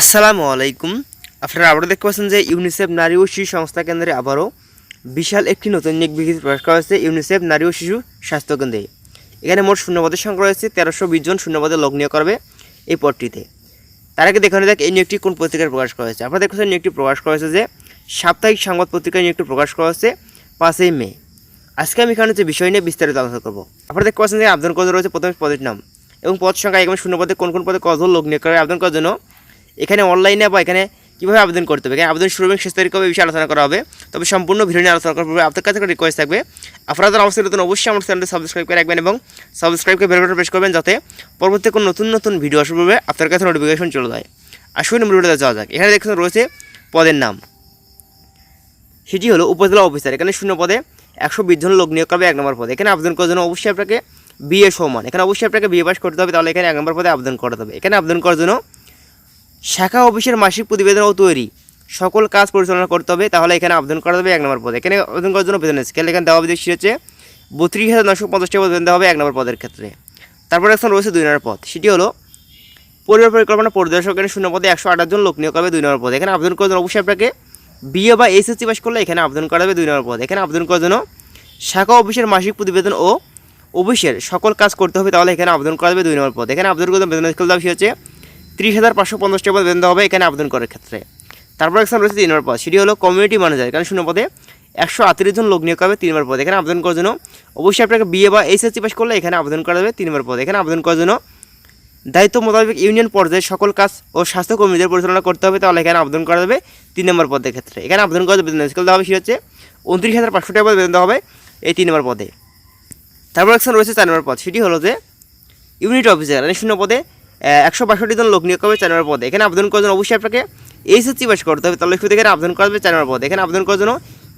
আসসালামু আলাইকুম। আপনারা আবারও দেখতে পাচ্ছেন যে ইউনিসেফ নারী ও শিশু সংস্থা কেন্দ্রে আবারও বিশাল একটি নতুন নিয়োগ বিজ্ঞপ্তি প্রকাশ করা হয়েছে ইউনিসেফ নারী ও শিশু স্বাস্থ্য কেন্দ্রে। এখানে মোট শূন্যপদের সংখ্যা রয়েছে, তেরোশো বিশ জন শূন্যপদে লগ্ন করবে এই পদটিতে। তার আগে দেখানো যাক, এই নিয়োগটি কোন পত্রিকায় প্রকাশ করা হয়েছে। আপনারা দেখছেন নিয়োগটি প্রকাশ করা হয়েছে যে সাপ্তাহিক সংবাদ পত্রিকায় নিয়োগটি প্রকাশ করা হয়েছে পাঁচই মে। আজকে আমি এখানে হচ্ছে বিষয় নিয়ে বিস্তারিত আলোচনা করব। আপনারা দেখতে পাচ্ছেন যে আবেদন করতে রয়েছে, প্রথমে পদের নাম এবং পদ সংখ্যা এবং শূন্য পদে কোন কোন পদে কতজন লোক নিয়োগ করে আবেদন করার জন্য এখানে অনলাইনে বা এখানে কীভাবে আবেদন করতে হবে? এখানে আবেদন শুরু এবং শেষ তারিখ হবে বিষয়ে আলোচনা করা হবে। তবে সম্পূর্ণ ভিডিও নিয়ে আলোচনা করার পূর্বে আপনার কাছে একটা রিকোয়েস্ট থাকবে। আপনারা যারা অবশ্যই নতুন, অবশ্যই আমার চ্যানেলটি সাবস্ক্রাইব করে রাখবেন এবং সাবস্ক্রাইব করে বেলবটন প্রেস করবেন যাতে পরবর্তী কোনো নতুন নতুন ভিডিও আসার পূর্বে আপনার কাছে নোটিফিকেশন চলে যায়। আসুন ভিডিওটা যাওয়া যাক। এখানে দেখছেন রয়েছে পদের নাম। সেটি হলো উপজেলা অফিসার এখানে শূন্য পদে একশো বিশ জন লোক নিয়োগ করবে এক নম্বর পদে। এখানে আবেদন করার জন্য অবশ্যই আপনাকে বিএ সমান। এখানে অবশ্যই আপনাকে বিএ পাস করতে হবে, তাহলে এখানে এক নম্বর পদে আবেদন করতে হবে। এখানে আবেদন করার জন্য শাখা অফিসের মাসিক প্রতিবেদনও তৈরি। সকল কাজ পরিচালনা করতে হবে, তাহলে এখানে আবেদন করা যাবে এক নম্বর পদে। এখানে আবেদন করার জন্য বেতন স্কেল এখানে দেওয়া বিদেশি হচ্ছে বত্রিশ হাজার নশো পঞ্চাশ টাকা বেতন দেওয়া হবে এক নম্বর পদের ক্ষেত্রে। তারপরে এখন রয়েছে দুই নম্বর পদ, সেটি হলো পরিবার পরিকল্পনা পরিদর্শক এখানে শূন্য পদে একশো আঠাশ জন লোক নিয়োগ করবে দুই নম্বর পদে। এখানে আবেদন করার জন্য অবশ্যই আপনাকে বিএ বা এসএসসি পাস করলে এখানে আবেদন করা যাবে দুই নম্বর পদে। এখানে আবেদন করার জন্য শাখা অফিসের মাসিক প্রতিবেদন ও অফিসের সকল কাজ করতে হবে, তাহলে এখানে আবেদন করা যাবে দুই নম্বর পদ। এখানে আবেদন করতে বেতন স্কেল দাবি হচ্ছে ত্রিশ হাজার পাঁচশো পঞ্চাশ টাকা বেতন হবে এখানে আবেদন করার ক্ষেত্রে। তারপর একজন রয়েছে তিনবার পদ। সেটি হলো কমিউনিটি ম্যানেজার এখানে শূন্য পদে একশো আটত্রিশ জন লোক নিয়োগ হবে তিন নম্বর পদ। এখানে আবেদন করার জন্য অবশ্যই আপনাকে বিএ বা এইচএসসি পাস করলে এখানে আবেদন করা যাবে তিনবার পদ। এখানে আবেদন করার জন্য দায়িত্ব মোতাবেক ইউনিয়ন পর্যায়ে সকল কাজ ও স্বাস্থ্যকর্মীদের পরিচালনা করতে হবে, তাহলে এখানে আবেদন করা যাবে তিন নম্বর পদের ক্ষেত্রে। এখানে আবেদন করা যাবে দেওয়া হবে সেটা হচ্ছে উনত্রিশ হাজার পাঁচশো টাকা বেতন দেওয়া হবে এই তিন নম্বর পদে। তারপর একজন রয়েছে চার নম্বর পদ। সেটি হলো যে ইউনিট অফিসার মানে শূন্য পদে একশো বাষট্টি জন লোক নিয়োগ করবে চার নম্বর পদে। এখানে আবেদন করার জন্য অবশ্যই আপনাকে এইচএসসি পাস করতে হবে। তাহলে এখানে আবেদন করা যাবে চার নম্বর পদে। এখানে আবেদন করার জন্য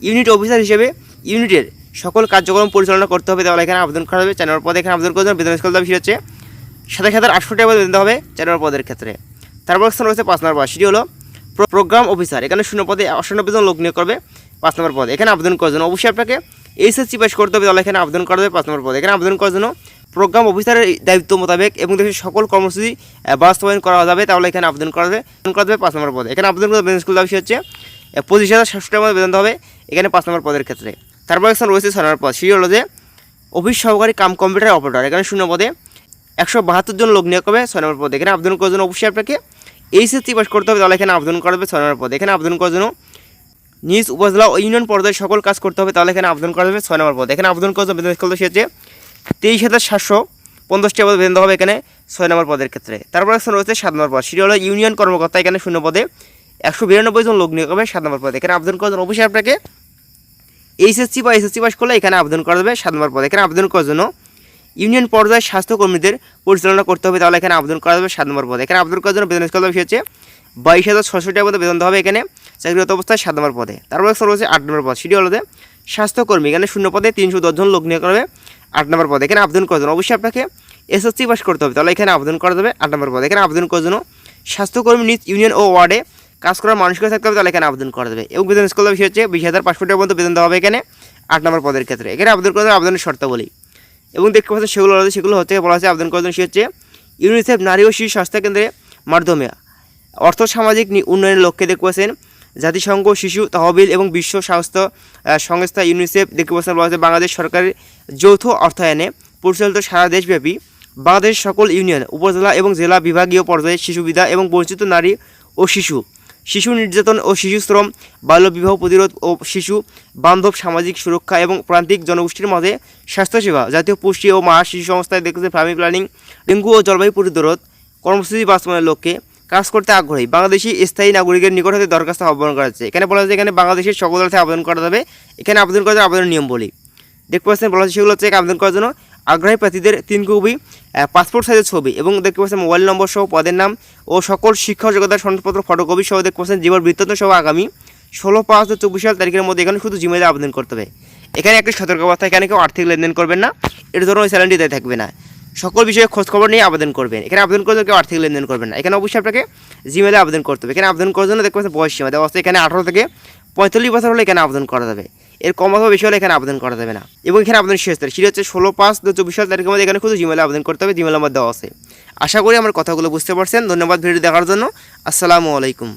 ইউনিট অফিসার হিসেবে ইউনিটের সকল কার্যক্রম পরিচালনা করতে হবে। তাহলে এখানে আবেদন করা হবে চার নম্বর পদে। এখানে আবেদন করার জন্য বেতন স্কেল দেওয়া হচ্ছে সাতাশ হাজার আটশো টাকা দিতে হবে নম্বর পদের ক্ষেত্রে। তারপর স্থান রয়েছে পাঁচ নম্বর সেটি হলো প্র- প্রোগ্রাম অফিসার এখানে শূন্য পদে অষ্টানব্বই জন লোক নিয়োগ করবে পাঁচ নম্বর পদে। এখানে আবেদন করার জন্য অবশ্যই আপনাকে এইচএসসি পাস করতে হবে। তাহলে এখানে আবেদন করা যাবে পাঁচ নম্বর পদ। এখানে আবেদন করার জন্য প্রোগ্রাম অফিসারের দায়িত্ব মোতাবেক এবং দেশের সকল কর্মসূচি বাস্তবায়ন করা যাবে, তাহলে এখানে আবেদন করা যাবে। আবেদন করা যাবে পাঁচ নম্বর পদে। এখানে আবেদন করতে বেতন স্কুল দাবি হচ্ছে পঁচিশ হাজার সাতশো মতো বেতন হবে। এখানে পাঁচ নম্বর পদের ক্ষেত্রে। তারপর একজন রয়েছে ছয় নম্বর পদ। সেটি হলো যে, অফিস সহকারী কাম কম্পিউটার অপারেটর। এখানে শূন্য পদে একশো বাহাত্তর জন লোক নিয়োগ হবে ছয় নম্বর পদে। এখানে আবেদন করার জন্য অবশ্যই আপনাকে এইচএসসি পাস করতে হবে, তাহলে এখানে আবেদন করা যাবে ছয় নম্বর পদে। এখানে আবেদন করার জন্য নিজ উপজেলা ও ইউনিয়ন পর্যায়ে সকল কাজ করতে হবে, তাহলে এখানে আবেদন করা যাবে ছয় নম্বর পদে। এখানে আবেদন করার জন্য বেতন স্কেল হচ্ছে তেইশ হাজার সাতশো পঞ্চাশটি টাকা বেতন হবে এখানে ছয় নম্বর পদের ক্ষেত্রে। তারপর একজন রয়েছে সাত নম্বর পদ। সেটি হলো ইউনিয়ন কর্মকর্তা এখানে শূন্য পদে একশো বিরানব্বই জন লোক নিয়োগ হবে সাত নম্বর পদে। এখানে আবেদন করার জন্য অবশ্যই আপনাকে এইচএসসি বা এসএসসি পাস করলে এখানে আবেদন করা যাবে সাত নম্বর পদে। এখানে আবেদন করার জন্য ইউনিয়ন পর্যায়ে স্বাস্থ্যকর্মীদের পরিচালনা করতে হবে, তাহলে এখানে আবেদন করা যাবে সাত নম্বর পদে। এখানে আবেদন করার জন্য বেতন স্কেল দেওয়া হচ্ছে বাইশ হাজার ছশো টাকা মতো বেতন হবে এখানে। চাকরিগত অবস্থায় সাত নম্বর পদে। তারপর রয়েছে আট নম্বর পদ। সেটি হলো স্বাস্থ্যকর্মী, এখানে শূন্য পদে তিনশো দশজন লোক নিয়োগ করবে, আট নম্বর পদে। এখানে আবেদন করার জন্য অবশ্যই আপনাকে এসএসসি পাস করতে হবে। তাহলে এখানে আবেদন করা যাবে আট নম্বর পদে। এখানে আবেদন করার জন্য স্বাস্থ্যকর্মী নিজ ইউনিয়ন ও ওয়ার্ডে কাজ করার মানুষকে থাকতে হবে, তাহলে এখানে আবেদন করা যাবে। এবং বেতন স্কুল বিষয় হচ্ছে বিশ হাজার পাঁচশো টাকা মতো বেতন দেওয়া হবে এখানে আট নম্বর পদের ক্ষেত্রে। এখানে আবেদন করা যাবে আবেদনের শর্তাবলী। এবং দেখতে পাচ্ছেন সেগুলো হচ্ছে সেগুলো হচ্ছে বলা হচ্ছে আবেদন করার জন্য সে হচ্ছে ইউনিসেফ নারী ও শিশু স্বাস্থ্য কেন্দ্রের মাধ্যমে অর্থ সামাজিক উন্নয়নের লক্ষ্যে দেখতে পাচ্ছেন জাতিসংঘ, শিশু তহবিল এবং বিশ্ব স্বাস্থ্য সংস্থা ইউনিসেফ দেখতে বলা হচ্ছে বাংলাদেশ সরকারের যৌথ অর্থায়নে পরিচালিত সারা দেশব্যাপী বাংলাদেশ সকল ইউনিয়ন, উপজেলা এবং জেলা বিভাগীয় পর্যায়ে শিশু বিধা এবং বঞ্চিত নারী ও শিশু শিশু নির্যাতন ও শিশু শ্রম, বাল্যবিবাহ প্রতিরোধ ও শিশু বান্ধব সামাজিক সুরক্ষা এবং প্রান্তিক জনগোষ্ঠীর মধ্যে স্বাস্থ্যসেবা, জাতীয় পুষ্টি ও মা শিশু সংস্থায় দেখতেছে ফ্যামিলি প্ল্যানিং, ডেঙ্গু ও জলবায়ু প্রতিরোধ কর্মসূচি বাস্তবায়নের লক্ষ্যে কাজ করতে আগ্রহী। বাংলাদেশি স্থায়ী নাগরিকের নিকট হতে দরখাস্ত আহ্বান করা যাচ্ছে এখানে বলা হচ্ছে এখানে বাংলাদেশের সকল অর্থে আবেদন করা যাবে। এখানে আবেদন করার জন্য আবেদনের নিয়ম বলি। দেখতে পাচ্ছেন, বলা হচ্ছে সেগুলো হচ্ছে আবেদন করার জন্য আগ্রহী প্রার্থীদের তিন কপি পাসপোর্ট সাইজের ছবি এবং দেখতে পাচ্ছেন মোবাইল নম্বর সহ পদের নাম ও সকল শিক্ষা যোগ্যতার সনদপত্র ফটোকপি সহ দেখতে পাচ্ছেন জীবন বৃত্তান্ত সহ আগামী ষোলো, পাঁচ দু চব্বিশ সাল তারিখের মধ্যে এখানে শুধু জিমেলে আবেদন করতে হবে। এখানে একটি সতর্কবার্তা এখানে কেউ আর্থিক লেনদেন করবেন না। এর ধরনের ওই দেয় থাকবে না। সকল বিষয়ে খোঁজ খবর নিয়ে আবেদন করবেন। এখানে আবেদন করতে কেউ আর্থিক লেনদেন করবেন না। এখানে অবশ্যই আপনাকে জিমেলে আবেদন করতে হবে। এখানে আবেদন করার জন্য দেখতে পাচ্ছেন বয়স সীমা। দেওয়া এখানে আঠারো থেকে পঁয়তাল্লিশ বছর হলে এখানে আবেদন করা যাবে। এর কম অথবা বেশি হলে এখানে আবেদন করা যাবে না। এবং এখানে আবেদন শেষ তারিখ। সেটা হচ্ছে ষোলো পাঁচ দু চব্বিশ সাল তারিখের মধ্যে এখানে শুধু জিমেলে আবেদন করতে হবে। জিমেল নাম্বার দেওয়া আছে। আশা করি আমার কথাগুলো বুঝতে পারছেন। ধন্যবাদ ভিডিও দেখার জন্য। আসসালামু আলাইকুম।